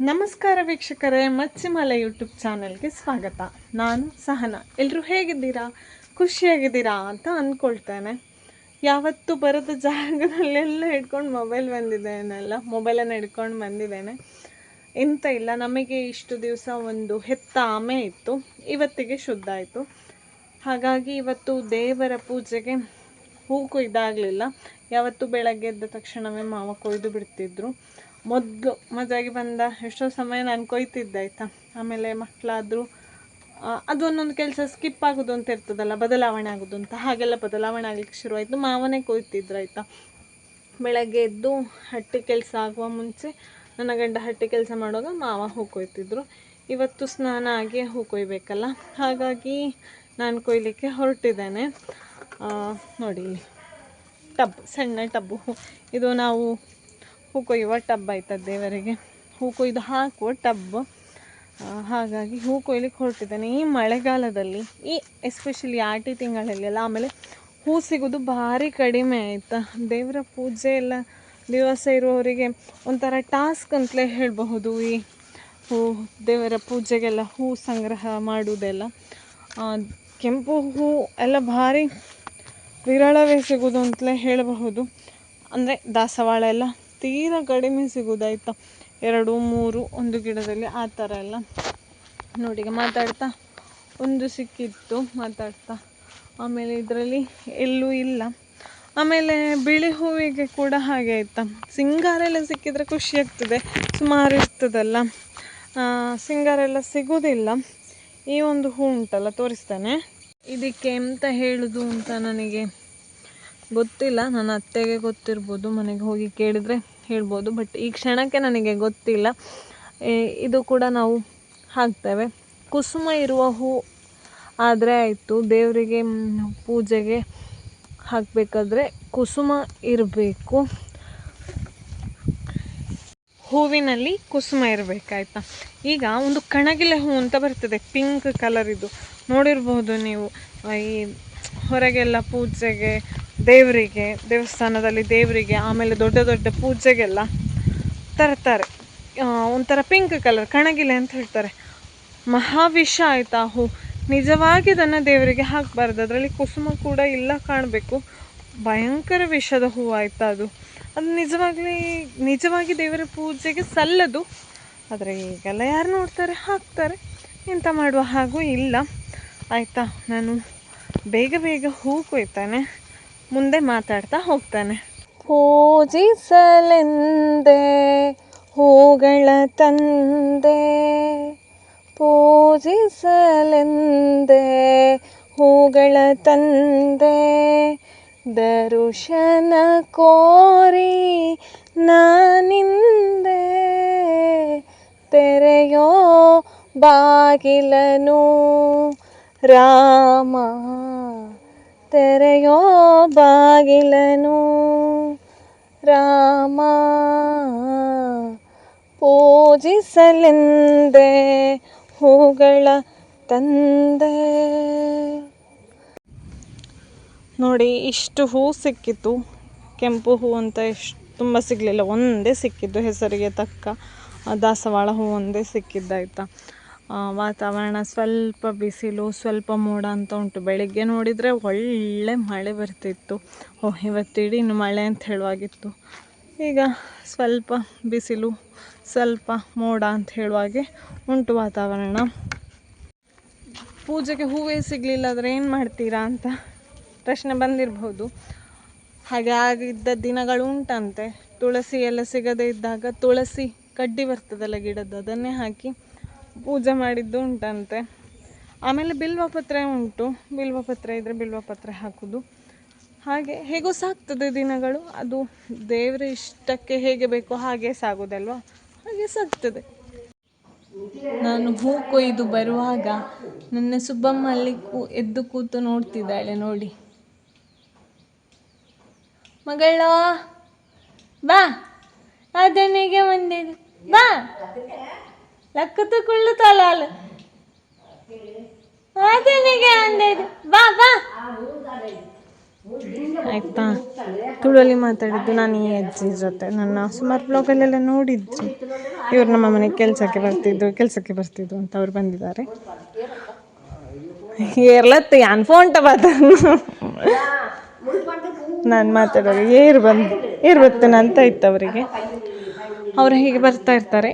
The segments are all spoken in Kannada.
ನಮಸ್ಕಾರ ವೀಕ್ಷಕರೇ, ಮಚ್ಚಿಮಲ ಯೂಟ್ಯೂಬ್ ಚಾನಲ್ಗೆ ಸ್ವಾಗತ. ನಾನು ಸಹನ. ಎಲ್ಲರೂ ಹೇಗಿದ್ದೀರಾ? ಖುಷಿಯಾಗಿದ್ದೀರಾ ಅಂತ ಅಂದ್ಕೊಳ್ತೇನೆ ಯಾವತ್ತು ಬರೋದ ಜಾಗದಲ್ಲೆಲ್ಲ ಹಿಡ್ಕೊಂಡು ಮೊಬೈಲ್ ಬಂದಿದ್ದೇನೆಲ್ಲ ಮೊಬೈಲನ್ನು ಹಿಡ್ಕೊಂಡು ಬಂದಿದ್ದೇನೆ. ಎಂತ ಇಲ್ಲ, ನಮಗೆ ಇಷ್ಟು ದಿವಸ ಒಂದು ಹೆತ್ತ ಆಮೆ ಇತ್ತು. ಇವತ್ತಿಗೆ ಶುದ್ಧ ಆಯಿತು. ಹಾಗಾಗಿ ಇವತ್ತು ದೇವರ ಪೂಜೆಗೆ ಹೂ ಕೊಯ್ದಾಗಲಿಲ್ಲ ಯಾವತ್ತು ಬೆಳಗ್ಗೆ ಎದ್ದ ತಕ್ಷಣವೇ ಮಾವ ಕೊಯ್ದು ಬಿಡ್ತಿದ್ರು. ಮೊದಲು ಮಜಾಗಿ ಬಂದ ಎಷ್ಟೋ ಸಮಯ ನಾನು ಕೊಯ್ತಿದ್ದೆ ಆಯಿತಾ. ಆಮೇಲೆ ಮಕ್ಕಳಾದರೂ ಅದು ಒಂದೊಂದು ಕೆಲಸ ಸ್ಕಿಪ್ ಆಗೋದು ಅಂತ ಇರ್ತದಲ್ಲ, ಬದಲಾವಣೆ ಆಗೋದು ಅಂತ. ಹಾಗೆಲ್ಲ ಬದಲಾವಣೆ ಆಗಲಿಕ್ಕೆ ಶುರುವಾಯಿತು. ಮಾವನೇ ಕೊಯ್ತಿದ್ರು ಆಯಿತಾ. ಬೆಳಗ್ಗೆ ಎದ್ದು ಹಟ್ಟಿ ಕೆಲಸ ಆಗುವ ಮುಂಚೆ ನನ್ನ ಗಂಡ ಹಟ್ಟಿ ಕೆಲಸ ಮಾಡುವಾಗ ಮಾವ ಹೂ ಕೊಯ್ತಿದ್ರು. ಇವತ್ತು ಸ್ನಾನ ಆಗಿ ಹೂ ಕೊಯ್ಬೇಕಲ್ಲ. ಹಾಗಾಗಿ ನಾನು ಕೊಯ್ಲಿಕ್ಕೆ ಹೊರಟಿದ್ದೇನೆ. ನೋಡಿ, ಟಬ್, ಸಣ್ಣ ಟಬ್ಬು ಇದು ನಾವು ಹೂ ಕೊಯ್ಯುವ ಟಬ್ ಆಯ್ತದ ದೇವರಿಗೆ. ಹೂ ಕೊಯ್ದು ಹಾಕುವ ಟಬ್. ಹಾಗಾಗಿ ಹೂ ಕೊಯ್ಲಿಕ್ಕೆ ಹೊರಟಿದ್ದಾನೆ. ಈ ಮಳೆಗಾಲದಲ್ಲಿ, ಈ ಎಸ್ಪೆಷಲಿ ಆಟಿ ತಿಂಗಳಲ್ಲಿ ಎಲ್ಲ ಆಮೇಲೆ ಹೂ ಸಿಗೋದು ಭಾರಿ ಕಡಿಮೆ ಆಯಿತಾ. ದೇವರ ಪೂಜೆ ಎಲ್ಲ ದಿವಸ ಇರುವವರಿಗೆ ಒಂಥರ ಟಾಸ್ಕ್ ಅಂತಲೇ ಹೇಳಬಹುದು ಈ ಹೂ, ದೇವರ ಪೂಜೆಗೆಲ್ಲ ಹೂ ಸಂಗ್ರಹ ಮಾಡುವುದೆಲ್ಲ. ಕೆಂಪು ಹೂ ಎಲ್ಲ ಭಾರಿ ವಿರಳವೇ ಸಿಗೋದು ಅಂತಲೇ ಹೇಳಬಹುದು. ಅಂದರೆ ದಾಸವಾಳ ಎಲ್ಲ ತೀರಾ ಕಡಿಮೆ ಸಿಗೋದಾಯ್ತಾ? ಎರಡು, ಮೂರು, ಒಂದು ಗಿಡದಲ್ಲಿ ಆ ಥರ ಎಲ್ಲ. ನೋಡಿ ಮಾತಾಡ್ತಾ, ಒಂದು ಸಿಕ್ಕಿತ್ತು, ಮಾತಾಡ್ತಾ. ಆಮೇಲೆ ಇದರಲ್ಲಿ ಎಲ್ಲೂ ಇಲ್ಲ. ಆಮೇಲೆ ಬಿಳಿ ಹೂವಿಗೆ ಕೂಡ ಹಾಗೆ ಆಯ್ತಾ. ಸಿಂಗಾರ ಎಲ್ಲ ಸಿಕ್ಕಿದ್ರೆ ಖುಷಿ ಆಗ್ತದೆ, ಸುಮಾರು ಇರ್ತದಲ್ಲ. ಸಿಂಗಾರ ಎಲ್ಲ ಸಿಗೋದಿಲ್ಲ. ಈ ಒಂದು ಹೂ ಉಂಟಲ್ಲ, ತೋರಿಸ್ತೇನೆ. ಇದಕ್ಕೆ ಎಂತ ಹೇಳೋದು ಅಂತ ನನಗೆ ಗೊತ್ತಿಲ್ಲ. ನನ್ನ ಅತ್ತೆಗೆ ಗೊತ್ತಿರ್ಬೋದು, ಮನೆಗೆ ಹೋಗಿ ಕೇಳಿದರೆ ಹೇಳ್ಬೋದು ಬಟ್ ಈ ಕ್ಷಣಕ್ಕೆ ನನಗೆ ಗೊತ್ತಿಲ್ಲ. ಇದು ಕೂಡ ನಾವು ಹಾಕ್ತೇವೆ. ಕುಸುಮ ಇರುವ ಹೂ ಆದರೆ ಆಯಿತು. ದೇವರಿಗೆ ಪೂಜೆಗೆ ಹಾಕಬೇಕಾದ್ರೆ ಕುಸುಮ ಇರಬೇಕು. ಹೂವಿನಲ್ಲಿ ಕುಸುಮ ಇರಬೇಕಾಯ್ತಾ? ಈಗ ಒಂದು ಕಣಗಿಲೆ ಹೂ ಅಂತ ಬರ್ತದೆ, ಪಿಂಕ್ ಕಲರ್ ಇದು. ನೋಡಿರ್ಬೋದು ನೀವು, ಈ ಹೊರಗೆಲ್ಲ ಪೂಜೆಗೆ ದೇವರಿಗೆ, ದೇವಸ್ಥಾನದಲ್ಲಿ ದೇವರಿಗೆ ಆಮೇಲೆ ದೊಡ್ಡ ದೊಡ್ಡ ಪೂಜೆಗೆಲ್ಲ ತರ್ತಾರೆ. ಒಂಥರ ಪಿಂಕ್ ಕಲರ್ ಕಣಗಿಲೆ ಅಂತ ಹೇಳ್ತಾರೆ. ಮಹಾವಿಷ ಆಯ್ತಾ ಹೂ ನಿಜವಾಗಿ ಅದನ್ನು ದೇವರಿಗೆ ಹಾಕಬಾರ್ದು. ಅದರಲ್ಲಿ ಕುಸುಮ ಕೂಡ ಇಲ್ಲ ಕಾಣಬೇಕು. ಭಯಂಕರ ವಿಷದ ಹೂ ಆಯ್ತಾ ಅದು. ಅದು ನಿಜವಾಗ್ಲಿ, ನಿಜವಾಗಿ ದೇವರ ಪೂಜೆಗೆ ಸಲ್ಲದು. ಆದರೆ ಈಗೆಲ್ಲ ಯಾರು ನೋಡ್ತಾರೆ? ಹಾಕ್ತಾರೆ. ಎಂತ ಮಾಡುವ ಹಾಗೂ ಇಲ್ಲ. ಆಯಿತಾ, ನಾನು ಬೇಗ ಬೇಗ ಹೂ ಕೊಯ್ತಾನೆ. ಮುಂದೆ ಮಾತಾಡ್ತಾ ಹೋಗ್ತಾನೆ. ಪೂಜಿಸಲೆಂದೆ, ಹೂಗಳ ತಂದೆ. ಪೂಜಿಸಲೆಂದೆ, ಹೂಗಳ ತಂದೆ. ದರುಶನ ಕೋರಿ ನಾನಿಂದೆ. ತೆರೆಯೋ ಬಾಗಿಲನು ರಾಮ. ತೆರೆಯೋ ಬಾಗಿಲನು. ರಾಮ, ಪೂಜಿಸಲೆಂದೆ ಹೂಗಳ ತಂದೆ. ನೋಡಿ, ಇಷ್ಟು ಹೂ ಸಿಕ್ಕಿತು. ಕೆಂಪು ಹೂ ಅಂತ ಎಷ್ಟು ತುಂಬ ಸಿಗಲಿಲ್ಲ. ಒಂದೇ ಸಿಕ್ಕಿದ್ದು ಹೆಸರಿಗೆ ತಕ್ಕ ದಾಸವಾಳ ಹೂ ಒಂದೇ ಸಿಕ್ಕಿದ್ದಾಯ್ತಾ? ವಾತಾವರಣ ಸ್ವಲ್ಪ ಬಿಸಿಲು, ಸ್ವಲ್ಪ ಮೋಡ ಅಂತ ಉಂಟು. ಬೆಳಿಗ್ಗೆ ನೋಡಿದರೆ ಒಳ್ಳೆ ಮಳೆ ಬರ್ತಿತ್ತು. ಓ ಇವತ್ತಿಡೀ ಇನ್ನು ಮಳೆ ಅಂತ ಹೇಳುವಾಗಿತ್ತು. ಈಗ ಸ್ವಲ್ಪ ಬಿಸಿಲು, ಸ್ವಲ್ಪ ಮೋಡ ಅಂತ ಹೇಳುವಾಗೆ ಉಂಟು ವಾತಾವರಣ. ಪೂಜೆಗೆ ಹೂವೇ ಸಿಗಲಿಲ್ಲ ಆದರೆ ಏನು ಮಾಡ್ತೀರಾ ಅಂತ ಪ್ರಶ್ನೆ ಬಂದಿರಬಹುದು ಹಾಗೆ ಆಗಿದ್ದ ದಿನಗಳು ಉಂಟಂತೆ. ತುಳಸಿ ಎಲ್ಲ ಸಿಗದೇ ಇದ್ದಾಗ ತುಳಸಿ ಕಡ್ಡಿ ಬರ್ತದಲ್ಲ ಗಿಡದ್ದು, ಅದನ್ನೇ ಹಾಕಿ ಪೂಜೆ ಮಾಡಿದ್ದು ಉಂಟಂತೆ. ಆಮೇಲೆ ಬಿಲ್ವಪತ್ರೆ ಉಂಟು. ಬಿಲ್ವಪತ್ರೆ ಇದ್ದರೆ ಬಿಲ್ವಪತ್ರೆ ಹಾಕೋದು. ಹಾಗೆ ಹೇಗೋ ಸಾಗ್ತದೆ ದಿನಗಳು. ಅದು ದೇವರ ಇಷ್ಟಕ್ಕೆ ಹೇಗೆ ಬೇಕೋ ಹಾಗೆ ಸಾಗೋದಲ್ವಾ? ಹಾಗೆ ಸಾಗ್ತದೆ ನಾನು ಹೂ ಕೊಯ್ದು ಬರುವಾಗ ನನ್ನ ಸುಬ್ಬಮ್ಮ ಅಲ್ಲಿ ಕೂ, ಎದ್ದು ಕೂತು ನೋಡ್ತಿದ್ದಾಳೆ ನೋಡಿ. ಮಗಳ, ಬಾ. ಅದನಿಗೆ ಒಂದೇ ಬಾ. ಲಕ್ಕತ್ತು ಕುಳ್ಳು ತಲಾಲು ಅದನಿಗೆ ಅಂದೈದು ಬಾ ಬಾ. ಆಯಿತಾ? ತುಳುವಲ್ಲಿ ಮಾತಾಡಿದ್ದು ನಾನು ಈ ಅಜ್ಜಿ ಜೊತೆ. ನನ್ನ ಸುಮಾರು ಬ್ಲಾಗಲ್ಲೆಲ್ಲ ನೋಡಿದ್ರಿ ಇವ್ರು ನಮ್ಮ ಮನೆಗೆ ಕೆಲಸಕ್ಕೆ ಬರ್ತಿದ್ರು ಕೆಲಸಕ್ಕೆ ಬರ್ತಿದ್ರು ಅಂತ ಅವ್ರು ಬಂದಿದ್ದಾರೆ. ಏರ್ಲತ್ತು, ಯಾನ್ ಫೋನ್ ಟಬಾತ ನಾನು ಮಾತಾಡೋದು. ಏರ್ ಬಂದು, ಏರ್ ಬರ್ತೇನೆ ಅಂತ ಇತ್ತು ಅವರಿಗೆ. ಅವ್ರು ಹೀಗೆ ಬರ್ತಾ ಇರ್ತಾರೆ.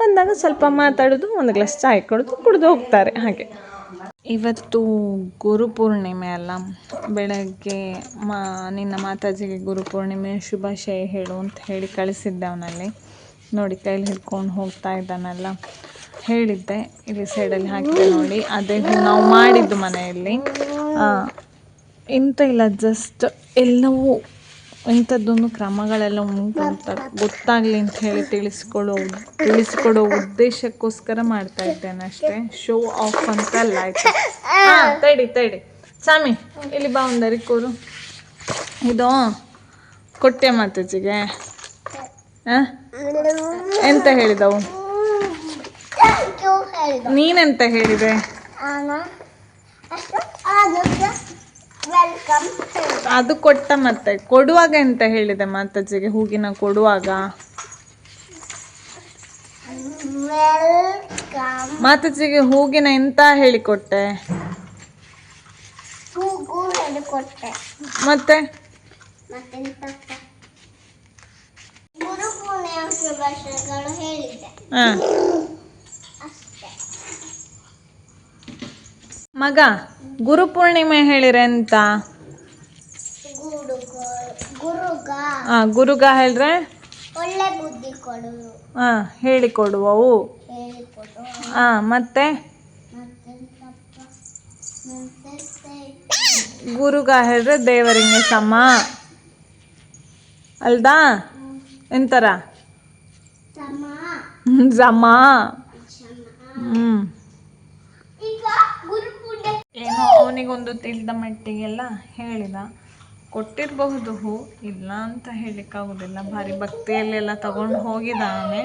ಬಂದಾಗ ಸ್ವಲ್ಪ ಮಾತಾಡೋದು, ಒಂದು ಗ್ಲಾಸ್ ಚಾಯ್ ಕೊಡೋದು, ಕುಡಿದು ಹೋಗ್ತಾರೆ ಹಾಗೆ. ಇವತ್ತು ಗುರುಪೂರ್ಣಿಮೆ ಅಲ್ಲ. ಬೆಳಗ್ಗೆ ಮಾ, ನಿನ್ನ ಮಾತಾಜಿಗೆ ಗುರುಪೂರ್ಣಿಮೆ ಶುಭಾಶಯ ಹೇಳು ಅಂತ ಹೇಳಿ ಕಳಿಸಿದ್ದೆ ಅವನಲ್ಲಿ ನೋಡಿ, ಕೈಲಿ ಹಿಡ್ಕೊಂಡು ಹೋಗ್ತಾ ಇದ್ದಾನಲ್ಲ. ಹೇಳಿದ್ದೆ, ಇಲ್ಲಿ ಸೈಡಲ್ಲಿ ಹಾಕಿದೆ ನೋಡಿ. ಅದೇ ನಾವು ಮಾಡಿದ್ದು ಮನೆಯಲ್ಲಿ. ಎಂತ ಇಲ್ಲ ಜಸ್ಟ್ ಎಲ್ಲವೂ ಇಂಥದ್ದೊಂದು ಕ್ರಮಗಳೆಲ್ಲ ಉಂಟು ಅಂತ ಗೊತ್ತಾಗಲಿ ಅಂತ ಹೇಳಿ ತಿಳಿಸ್ಕೊಳ್ಳೋ ತಿಳಿಸ್ಕೊಡೋ ಉದ್ದೇಶಕ್ಕೋಸ್ಕರ ಮಾಡ್ತಾ ಇದ್ದೇನೆ ಅಷ್ಟೇ. ಶೋ ಆಫ್ ಅಂತ ಅಲ್ಲ ತಡಿ ತಡಿ. ಸ್ವಾಮಿ, ಇಲ್ಲಿ ಬಾ ಒಂದು ಕೂರು ಇದು ಕೊಟ್ಟೆ ಮಾತಾಜಿಗೆ. ಹಾಂ ಎಂತ ಹೇಳಿದವು? ನೀನೆಂತ ಹೇಳಿದೆ? ಅದು ಕೊಟ್ಟ ಮತ್ತೆ. ಕೊಡುವಾಗ ಎಂತ ಹೇಳಿದೆ ಮಾತಾಜಿಗೆ? ಹೂಗಿನ ಕೊಡುವಾಗ? ಮಾತಾಜಿಗೆ ಹೂಗಿನ ಎಂತ ಹೇಳಿಕೊಟ್ಟೆ ಮತ್ತೆ? ಮತ್ತೆಂತ ಗುರು ಪೂರ್ಣಿಮಾ ಶುಭಾಶಯಗಳು ಹೇಳಿದ್ದೆ ಹಾ ಅಷ್ಟೇ ಮಗ ಗುರುಪೂರ್ಣಿಮೆ ಹೇಳಿರೆ ಅಂತ. ಗುರುಗ ಹಾ ಗುರುಗ ಹೇಳ್ರೆ? ಒಳ್ಳೆ ಬುದ್ಧಿ ಕೊಡು. ಹಾ ಹೇಳಿಕೊಡುವವು ಹಾ ಮತ್ತೆ? ಗುರುಗ ಹೇಳ್ರೆ ದೇವರಿಗೆ ಸಮ ಅಲ್ದಾ ಎಂತರ? ಸಮ ಹ್ಮ್ ಏನೋ ಅವನಿಗೊಂದು ತಿಳಿದ ಮಟ್ಟಿಗೆಲ್ಲ ಹೇಳಿದ. ಕೊಟ್ಟಿರಬಹುದು ಇಲ್ಲ ಅಂತ ಹೇಳಲಿಕ್ಕಾಗೋದಿಲ್ಲ ಭಾರಿ ಭಕ್ತಿಯಲ್ಲೆಲ್ಲ ತಗೊಂಡು ಹೋಗಿದ್ದಾನೆ.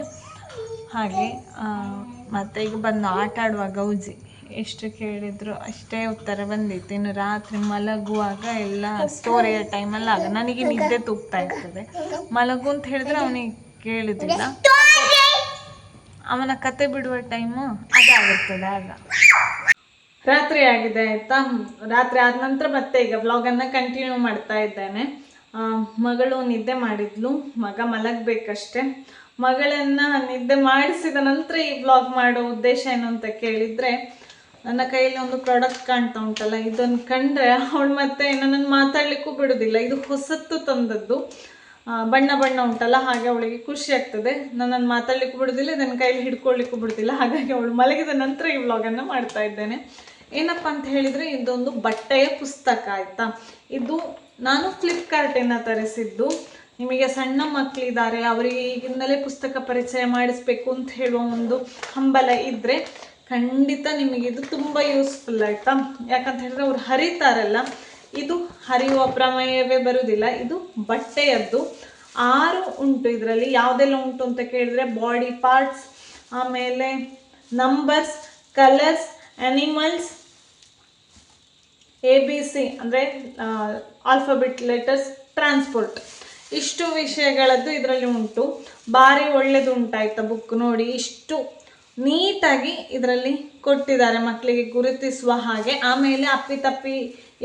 ಹಾಗೆ ಮತ್ತೆ ಈಗ ಬಂದು ಆಟ ಆಡುವ ಗೌಜಿ. ಎಷ್ಟು ಕೇಳಿದ್ರು ಅಷ್ಟೇ ಉತ್ತರ ಬಂದಿತ್ತು. ಇನ್ನು ರಾತ್ರಿ ಮಲಗುವಾಗ ಎಲ್ಲ ಸ್ಟೋರಿಯ ಟೈಮಲ್ಲಿ ಆಗ ನನಗೆ ನಿದ್ದೆ ತೂಗ್ತಾ ಇರ್ತದೆ. ಮಲಗು ಅಂತ ಹೇಳಿದ್ರೆ ಅವನಿಗೆ ಕೇಳುದಿಲ್ಲ. ಅವನ ಕತೆ ಬಿಡುವ ಟೈಮು ಅದಾಗುತ್ತದೆ ಆಗ. ರಾತ್ರಿ ಆಗಿದೆ ಆಯಿತಾ ರಾತ್ರಿ ಆದ ನಂತರ ಮತ್ತೆ ಈಗ ವ್ಲಾಗನ್ನು ಕಂಟಿನ್ಯೂ ಮಾಡ್ತಾ ಇದ್ದೇನೆ. ಮಗಳು ನಿದ್ದೆ ಮಾಡಿದ್ಲು, ಮಗ ಮಲಗಬೇಕಷ್ಟೆ. ಮಗಳನ್ನ ನಿದ್ದೆ ಮಾಡಿಸಿದ ನಂತರ ಈ ವ್ಲಾಗ್ ಮಾಡೋ ಉದ್ದೇಶ ಏನು ಅಂತ ಕೇಳಿದ್ರೆ, ನನ್ನ ಕೈಯಲ್ಲಿ ಒಂದು ಪ್ರಾಡಕ್ಟ್ ಕಾಣ್ತಾ ಉಂಟಲ್ಲ ಇದನ್ನು ಕಂಡ್ರೆ ಅವಳು ಮತ್ತೆ ನನ್ನನ್ನು ಮಾತಾಡಲಿಕ್ಕೂ ಬಿಡೋದಿಲ್ಲ. ಇದು ಹೊಸತ್ತು ತಂದದ್ದು. ಬಣ್ಣ ಬಣ್ಣ ಉಂಟಲ್ಲ, ಹಾಗೆ ಅವಳಿಗೆ ಖುಷಿ ಆಗ್ತದೆ. ನನ್ನನ್ನು ಮಾತಾಡಲಿಕ್ಕೂ ಬಿಡುದಿಲ್ಲ, ಇದನ್ನು ಕೈಯಲ್ಲಿ ಹಿಡ್ಕೊಳ್ಳಿಕ್ಕೂ ಬಿಡುದಿಲ್ಲ. ಹಾಗಾಗಿ ಅವಳು ಮಲಗಿದ ನಂತರ ಈ ವ್ಲಾಗನ್ನು ಮಾಡ್ತಾ ಇದ್ದೇನೆ. ಏನಪ್ಪ ಅಂತ ಹೇಳಿದ್ರೆ ಇದೊಂದು ಬಟ್ಟೆಯ ಪುಸ್ತಕ ಆಯ್ತಾ? ಇದು ನಾನು ಫ್ಲಿಪ್ಕಾರ್ಟಿಂದ ತರಿಸಿದ್ದು. ನಿಮಗೆ ಸಣ್ಣ ಮಕ್ಕಳಿದ್ದಾರೆ ಅವರಿಗೆ ಈಗಿಂದಲೇ ಪುಸ್ತಕ ಪರಿಚಯ ಮಾಡಿಸ್ಬೇಕು ಅಂತ ಹೇಳುವ ಒಂದು ಹಂಬಲ ಇದ್ರೆ ಖಂಡಿತ ನಿಮಗೆ ಇದು ತುಂಬ ಯೂಸ್ಫುಲ್ ಆಯಿತಾ? ಯಾಕಂತ ಹೇಳಿದ್ರೆ ಅವ್ರು ಹರಿತಾರಲ್ಲ, ಇದು ಹರಿಯುವ ಪ್ರಮೇಯವೇ ಬರುವುದಿಲ್ಲ, ಇದು ಬಟ್ಟೆಯದ್ದು. ಆರು ಉಂಟು ಇದರಲ್ಲಿ, ಯಾವುದೆಲ್ಲ ಉಂಟು ಅಂತ ಕೇಳಿದ್ರೆ ಬಾಡಿ ಪಾರ್ಟ್ಸ್ ಆಮೇಲೆ numbers colours animals A B C ಅಂದರೆ ಆಲ್ಫಾಬೆಟ್ ಲೆಟರ್ಸ್ ಟ್ರಾನ್ಸ್ಪೋರ್ಟ್ ಇಷ್ಟು ವಿಷಯಗಳದ್ದು ಇದರಲ್ಲಿ ಉಂಟು. ಭಾರಿ ಒಳ್ಳೆಯದು ಉಂಟಾಯ್ತಾ ಬುಕ್ ನೋಡಿ. ಇಷ್ಟು ನೀಟಾಗಿ ಇದರಲ್ಲಿ ಕೊಟ್ಟಿದ್ದಾರೆ ಮಕ್ಕಳಿಗೆ ಗುರುತಿಸುವ ಹಾಗೆ. ಆಮೇಲೆ ಅಪ್ಪಿತಪ್ಪಿ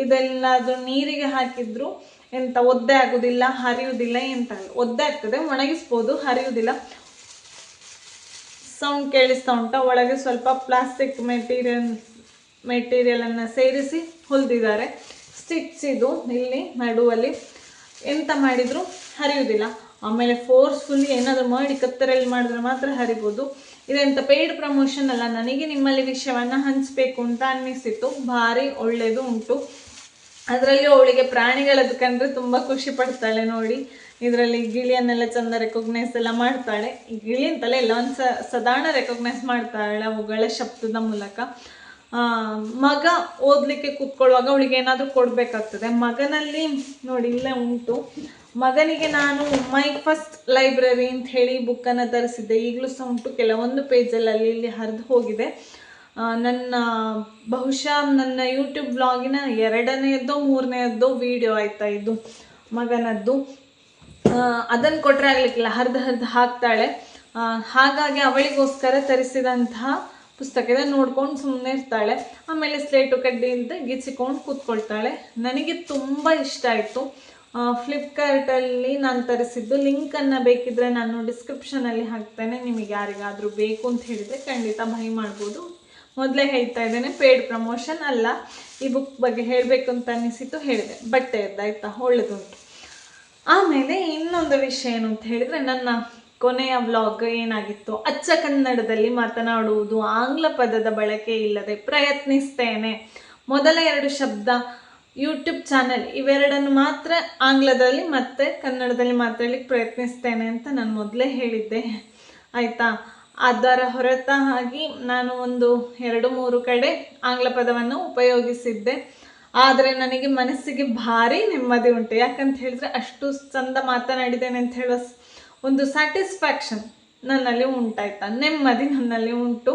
ಇದೆಲ್ಲದು ನೀರಿಗೆ ಹಾಕಿದ್ರು ಎಂತ ಒದ್ದೆ ಆಗೋದಿಲ್ಲ ಹರಿಯುವುದಿಲ್ಲ ಎಂತ ಒದ್ದೆ ಆಗ್ತದೆ, ಒಣಗಿಸ್ಬೋದು ಹರಿಯುವುದಿಲ್ಲ ಸೌಂಡ್ ಕೇಳಿಸ್ತಾ ಉಂಟ. ಒಳಗೆ ಸ್ವಲ್ಪ ಪ್ಲಾಸ್ಟಿಕ್ ಮೆಟೀರಿಯಲ್ ಮೆಟೀರಿಯಲನ್ನು ಸೇರಿಸಿ ಹೊಲಿದಿದ್ದಾರೆ. ಸ್ಟಿಚ್ ಇದು ಇಲ್ಲಿ ನಡುವಲ್ಲಿ. ಎಂತ ಮಾಡಿದ್ರು? ಹರಿಯುವುದಿಲ್ಲ. ಆಮೇಲೆ ಫೋರ್ಸ್ಫುಲ್ಲಿ ಏನಾದರೂ ಮಾಡಿ ಕತ್ತರಲ್ಲಿ ಮಾಡಿದ್ರೆ ಮಾತ್ರ ಹರಿಬೋದು. ಇದೆಂತ ಪೇಯ್ಡ್ ಪ್ರಮೋಷನ್ ಅಲ್ಲ. ನನಗೆ ನಿಮ್ಮಲ್ಲಿ ವಿಷಯವನ್ನು ಹಂಚಬೇಕು ಅಂತ ಅನ್ನಿಸಿತ್ತು. ಭಾರಿ ಒಳ್ಳೆಯದು ಉಂಟು. ಅದರಲ್ಲಿ ಅವಳಿಗೆ ಪ್ರಾಣಿಗಳದ್ದು ಕಂಡ್ರೆ ತುಂಬ ಖುಷಿ ಪಡ್ತಾಳೆ ನೋಡಿ. ಇದರಲ್ಲಿ ಗಿಳಿಯನ್ನೆಲ್ಲ ಚಂದ ರೆಕಗ್ನೈಸ್ ಎಲ್ಲ ಮಾಡ್ತಾಳೆ. ಗಿಳಿ ಅಂತಲೇ ಎಲ್ಲ ಒಂದು ಸ ಸಾಧಾರಣ ರೆಕಗ್ನೈಸ್ ಮಾಡ್ತಾಳೆ ಅವುಗಳ ಶಬ್ದದ ಮೂಲಕ. ಮಗ ಓದಲಿಕ್ಕೆ ಕೂತ್ಕೊಳ್ಳುವಾಗ ಅವಳಿಗೆ ಏನಾದರೂ ಕೊಡಬೇಕಾಗ್ತದೆ. ಮಗನಲ್ಲಿ ನೋಡಿ, ಇಲ್ಲೇ ಉಂಟು. ಮಗನಿಗೆ ನಾನು ಮೈ ಫಸ್ಟ್ ಲೈಬ್ರರಿ ಅಂತ ಹೇಳಿ ಬುಕ್ಕನ್ನು ತರಿಸಿದ್ದೆ. ಈಗಲೂ ಸಹ ಉಂಟು. ಕೆಲವೊಂದು ಪೇಜಲ್ಲಿ ಅಲ್ಲಿ ಇಲ್ಲಿ ಹರಿದು ಹೋಗಿದೆ. ನನ್ನ, ಬಹುಶಃ ನನ್ನ ಯೂಟ್ಯೂಬ್ ಬ್ಲಾಗಿನ ಎರಡನೆಯದ್ದೋ, ಮೂರನೆಯದ್ದೋ ವಿಡಿಯೋ ಆಯ್ತಾ ಇದು, ಮಗನದ್ದು. ಅದನ್ನು ಕೊಟ್ಟರೆ ಆಗಲಿಕ್ಕಿಲ್ಲ. ಹರಿದು ಹರಿದು ಹಾಕ್ತಾಳೆ. ಹಾಗಾಗಿ ಅವಳಿಗೋಸ್ಕರ ತರಿಸಿದಂತಹ ಪುಸ್ತಕ ಇದೆ ನೋಡ್ಕೊಂಡು ಸುಮ್ಮನೆ ಇರ್ತಾಳೆ. ಆಮೇಲೆ ಸ್ಲೇಟು ಕಡ್ಡಿಯಿಂದ ಗಿಚ್ಚಿಕೊಂಡು ಕೂತ್ಕೊಳ್ತಾಳೆ. ನನಗೆ ತುಂಬ ಇಷ್ಟ ಆಯಿತು. ಫ್ಲಿಪ್ಕಾರ್ಟಲ್ಲಿ ನಾನು ತರಿಸಿದ್ದು. ಲಿಂಕನ್ನು ಬೇಕಿದ್ರೆ ನಾನು ಡಿಸ್ಕ್ರಿಪ್ಷನಲ್ಲಿ ಹಾಕ್ತೇನೆ. ನಿಮಗೆ ಯಾರಿಗಾದರೂ ಬೇಕು ಅಂತ ಹೇಳಿದರೆ ಖಂಡಿತ ಬೈ ಮಾಡ್ಬೋದು. ಮೊದಲೇ ಹೇಳ್ತಾ ಇದ್ದೇನೆ ಪೇಡ್ ಪ್ರಮೋಷನ್ ಅಲ್ಲ. ಈ ಬುಕ್ ಬಗ್ಗೆ ಹೇಳಬೇಕು ಅಂತ ಅನಿಸಿತು ಹೇಳಿದೆ. ಬಟ್ಟೆ ಆಯಿತಾ ಒಳ್ಳೆದುಂಟು. ಆಮೇಲೆ ಇನ್ನೊಂದು ವಿಷಯ ಏನು ಅಂತ ಹೇಳಿದರೆ, ನನ್ನ ಕೊನೆಯ ವ್ಲಾಗ್ ಏನಾಗಿತ್ತು? ಅಚ್ಚ ಕನ್ನಡದಲ್ಲಿ ಮಾತನಾಡುವುದು ಆಂಗ್ಲ ಪದದ ಬಳಕೆ ಇಲ್ಲದೆ ಪ್ರಯತ್ನಿಸ್ತೇನೆ. ಮೊದಲ ಎರಡು ಶಬ್ದ ಯೂಟ್ಯೂಬ್ ಚಾನೆಲ್ ಇವೆರಡನ್ನು ಮಾತ್ರ ಆಂಗ್ಲದಲ್ಲಿ ಮತ್ತೆ ಕನ್ನಡದಲ್ಲಿ ಮಾತಾಡಲಿಕ್ಕೆ ಪ್ರಯತ್ನಿಸ್ತೇನೆ ಅಂತ ನಾನು ಮೊದಲೇ ಹೇಳಿದ್ದೆ. ಆಯಿತಾ? ಅದರ ಹೊರತಾಗಿ ನಾನು ಒಂದು ಎರಡು ಮೂರು ಕಡೆ ಆಂಗ್ಲ ಪದವನ್ನು ಉಪಯೋಗಿಸಿದ್ದೆ. ಆದರೆ ನನಗೆ ಮನಸ್ಸಿಗೆ ಭಾರಿ ನೆಮ್ಮದಿ ಉಂಟು. ಯಾಕಂತ ಹೇಳಿದ್ರೆ ಅಷ್ಟು ಚಂದ ಮಾತನಾಡಿದ್ದೇನೆ ಅಂತ ಹೇಳೋ ಒಂದು ಸ್ಯಾಟಿಸ್ಫ್ಯಾಕ್ಷನ್ ನನ್ನಲ್ಲಿ ಉಂಟಾಯ್ತಾ, ನೆಮ್ಮದಿ ನನ್ನಲ್ಲಿ ಉಂಟು.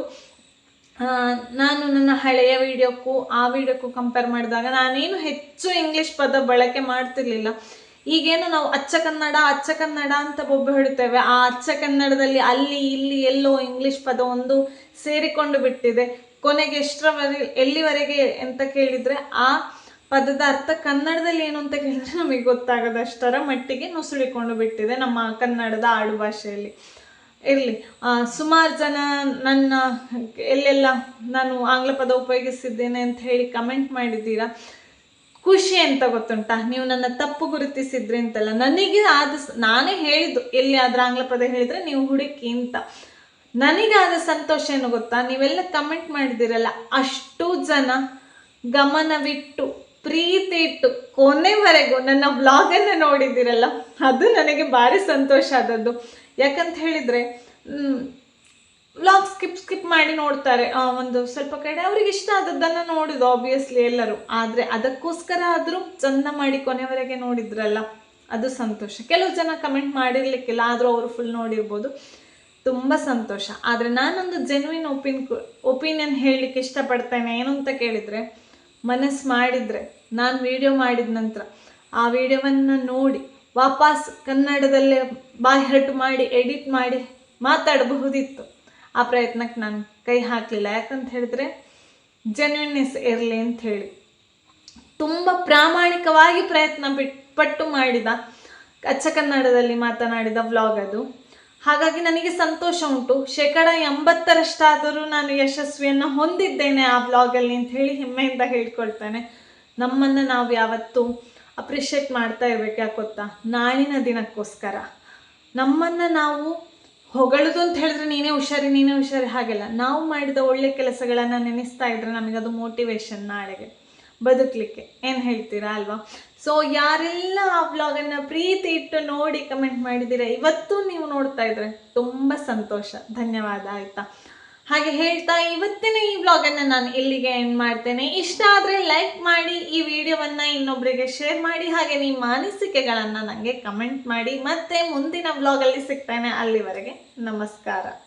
ನಾನು ನನ್ನ ಹಳೆಯ ವಿಡಿಯೋಕ್ಕೂ ಆ ವಿಡಿಯೋಕ್ಕೂ ಕಂಪೇರ್ ಮಾಡಿದಾಗ ನಾನೇನು ಹೆಚ್ಚು ಇಂಗ್ಲೀಷ್ ಪದ ಬಳಕೆ ಮಾಡ್ತಿರ್ಲಿಲ್ಲ. ಈಗೇನು ನಾವು ಅಚ್ಚ ಕನ್ನಡ ಅಚ್ಚ ಕನ್ನಡ ಅಂತ ಬೊಬ್ಬೆ ಹೊಡಿತೇವೆ. ಆ ಅಚ್ಚ ಕನ್ನಡದಲ್ಲಿ ಅಲ್ಲಿ, ಇಲ್ಲಿ ಎಲ್ಲೋ ಇಂಗ್ಲೀಷ್ ಪದ ಒಂದು ಸೇರಿಕೊಂಡು ಬಿಟ್ಟಿದೆ. ಕೊನೆಗೆ ಎಷ್ಟರವರೆಗೆ ಎಲ್ಲಿವರೆಗೆ ಅಂತ ಕೇಳಿದರೆ ಆ ಪದದ ಅರ್ಥ ಕನ್ನಡದಲ್ಲಿ ಏನು ಅಂತ ಕೇಳಿದ್ರೆ ನಮಗೆ ಗೊತ್ತಾಗದಷ್ಟರ ಮಟ್ಟಿಗೆ ನುಸುಳಿಕೊಂಡು ಬಿಟ್ಟಿದೆ ನಮ್ಮ ಕನ್ನಡದ ಆಡು ಭಾಷೆಯಲ್ಲಿ. ಇರಲಿ ಸುಮಾರು ಜನ ನನ್ನ ಎಲ್ಲೆಲ್ಲ ನಾನು ಆಂಗ್ಲ ಪದ ಉಪಯೋಗಿಸಿದ್ದೇನೆ ಅಂತ ಹೇಳಿ ಕಮೆಂಟ್ ಮಾಡಿದ್ದೀರಾ? ಖುಷಿ ಅಂತ ಗೊತ್ತುಂಟಾ? ನೀವು ನನ್ನ ತಪ್ಪು ಗುರುತಿಸಿದ್ರಿ ಅಂತಲ್ಲ. ನನಗೆ ಆದ ನಾನೇ ಹೇಳಿದ್ದು ಎಲ್ಲಿ ಆದ್ರೆ ಆಂಗ್ಲ ಪದ ಹೇಳಿದ್ರೆ ನೀವು ಹುಡುಕಿ ಅಂತ. ನನಗಾದ ಸಂತೋಷ ಏನು ಗೊತ್ತಾ? ನೀವೆಲ್ಲ ಕಮೆಂಟ್ ಮಾಡಿದಿರಲ್ಲ ಅಷ್ಟು ಜನ ಗಮನವಿಟ್ಟು ಪ್ರೀತಿ ಇಟ್ಟು ಕೊನೆವರೆಗೂ ನನ್ನ ವ್ಲಾಗನ್ನು ನೋಡಿದ್ದೀರಲ್ಲ, ಅದು ನನಗೆ ಭಾರಿ ಸಂತೋಷ ಆದದ್ದು. ಯಾಕಂತ ಹೇಳಿದರೆ ವ್ಲಾಗ್ ಸ್ಕಿಪ್ ಸ್ಕಿಪ್ ಮಾಡಿ ನೋಡ್ತಾರೆ. ಒಂದು ಸ್ವಲ್ಪ ಕಡೆ ಅವ್ರಿಗೆ ಇಷ್ಟ ಆದದ್ದನ್ನು ನೋಡಿದ್ದು ಆಬ್ವಿಯಸ್ಲಿ ಎಲ್ಲರೂ. ಆದರೆ ಅದಕ್ಕೋಸ್ಕರ ಆದರೂ ಚಂದ ಮಾಡಿ ಕೊನೆವರೆಗೆ ನೋಡಿದ್ರಲ್ಲ, ಅದು ಸಂತೋಷ. ಕೆಲವು ಜನ ಕಮೆಂಟ್ ಮಾಡಿರ್ಲಿಕ್ಕಿಲ್ಲ, ಆದರೂ ಅವರು ಫುಲ್ ನೋಡಿರ್ಬೋದು. ತುಂಬ ಸಂತೋಷ. ಆದರೆ ನಾನೊಂದು ಜೆನ್ವಿನ್ ಒಪಿನ್ ಒಪಿನಿಯನ್ ಹೇಳಲಿಕ್ಕೆ ಇಷ್ಟಪಡ್ತೇನೆ. ಏನು ಅಂತ ಕೇಳಿದರೆ ಮನಸ್ಸು ಮಾಡಿದರೆ, ನಾನು ವಿಡಿಯೋ ಮಾಡಿದ ನಂತರ ಆ ವಿಡಿಯೋವನ್ನು ನೋಡಿ ವಾಪಸ್ ಕನ್ನಡದಲ್ಲೇ ಬಾಯಿ ಮಾಡಿ ಎಡಿಟ್ ಮಾಡಿ ಮಾತಾಡಬಹುದಿತ್ತು. ಆ ಪ್ರಯತ್ನಕ್ಕೆ ನಾನು ಕೈ ಹಾಕಲಿಲ್ಲ. ಯಾಕಂತ ಹೇಳಿದ್ರೆ ಜೆನ್ಯೂನ್ನೆಸ್ ಇರಲಿ ಅಂತ ಹೇಳಿ. ತುಂಬ ಪ್ರಾಮಾಣಿಕವಾಗಿ ಪ್ರಯತ್ನ ಬಿಟ್ಟು ಪಟ್ಟು ಮಾಡಿದ ಅಚ್ಚ ಕನ್ನಡದಲ್ಲಿ ಮಾತನಾಡಿದ ವ್ಲಾಗ್ ಅದು. ಹಾಗಾಗಿ ನನಗೆ ಸಂತೋಷ ಉಂಟು. ಶೇಕಡ ಎಂಬತ್ತರಷ್ಟಾದರೂ ನಾನು ಯಶಸ್ವಿಯನ್ನು ಹೊಂದಿದ್ದೇನೆ ಆ ಬ್ಲಾಗಲ್ಲಿ ಅಂತ ಹೇಳಿ ಹೆಮ್ಮೆಯಿಂದ ಹೇಳ್ಕೊಳ್ತೇನೆ. ನಮ್ಮನ್ನು ನಾವು ಯಾವತ್ತೂ ಅಪ್ರಿಷಿಯೇಟ್ ಮಾಡ್ತಾ ಇರ್ಬೇಕು ಗೊತ್ತಾ? ನಾಳಿನ ದಿನಕ್ಕೋಸ್ಕರ. ನಮ್ಮನ್ನು ನಾವು ಹೊಗಳುದು ಅಂತ ಹೇಳಿದ್ರೆ ನೀನೇ ಹುಷಾರಿ ನೀನೇ ಹುಷಾರಿ ಹಾಗೆಲ್ಲ. ನಾವು ಮಾಡಿದ ಒಳ್ಳೆ ಕೆಲಸಗಳನ್ನು ನೆನೆಸ್ತಾ ಇದ್ರೆ ನಮಗದು ಮೋಟಿವೇಶನ್ ನಾಳೆಗೆ. ಬದುಕಲಿಕ್ಕೆ. ಏನು ಹೇಳ್ತೀರಾ ಅಲ್ವಾ? ಸೊ ಯಾರೆಲ್ಲ ಆ ವ್ಲಾಗನ್ನು ಪ್ರೀತಿ ಇಟ್ಟು ನೋಡಿ ಕಮೆಂಟ್ ಮಾಡಿದ್ದೀರಾ, ಇವತ್ತು ನೀವು ನೋಡ್ತಾ ಇದ್ರೆ ತುಂಬ ಸಂತೋಷ. ಧನ್ಯವಾದ, ಆಯಿತಾ? ಹಾಗೆ ಹೇಳ್ತಾ, ಇವತ್ತಿನ ಈ ವ್ಲಾಗನ್ನು ನಾನು ಇಲ್ಲಿಗೆ ಎಂಡ್ ಮಾಡ್ತೇನೆ. ಇಷ್ಟ ಆದರೆ ಲೈಕ್ ಮಾಡಿ, ಈ ವಿಡಿಯೋವನ್ನು ಇನ್ನೊಬ್ಬರಿಗೆ ಶೇರ್ ಮಾಡಿ, ಹಾಗೆ ನಿಮ್ಮ ಅನಿಸಿಕೆಗಳನ್ನು ನನಗೆ ಕಮೆಂಟ್ ಮಾಡಿ. ಮತ್ತೆ ಮುಂದಿನ ವ್ಲಾಗಲ್ಲಿ ಸಿಗ್ತೇನೆ. ಅಲ್ಲಿವರೆಗೆ ನಮಸ್ಕಾರ.